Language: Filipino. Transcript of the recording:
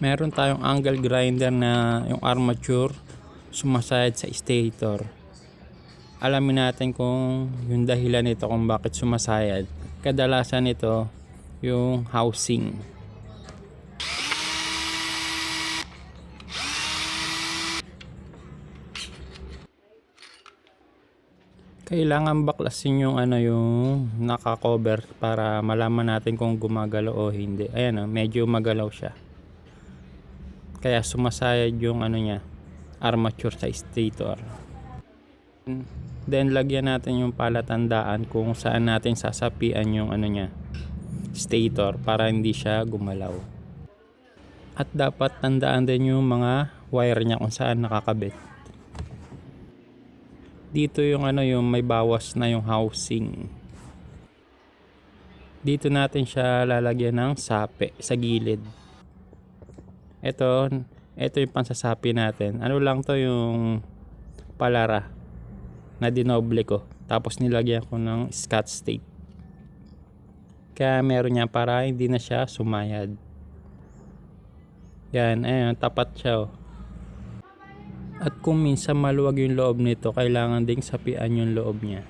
meron tayong angle grinder na yung armature sumasayad sa stator. Alamin natin kung yung dahilan nito kung bakit sumasayad. Kadalasan ito yung housing. Kailangan baklasin yung ano yung naka-cover para malaman natin kung gumagalaw o hindi. Ayan o, medyo magalaw siya. Kaya sumasayad yung ano niya, armature sa stator. Then lagyan natin yung palatandaan kung saan natin sasapian yung ano niya, stator para hindi siya gumalaw. At dapat tandaan din yung mga wire niya kung saan nakakabit. Dito yung ano yung may bawas na yung housing. Dito natin siya lalagyan ng sape sa gilid. Ito, ito yung pansasapi natin. Ano lang to yung palara na dinoble ko. Tapos nilagyan ko ng scotch tape. Kaya meron niya para hindi na siya sumayad. Yan, ayun, tapat siya oh. At kung minsan maluwag yung loob nito, kailangan ding sapian yung loob niya.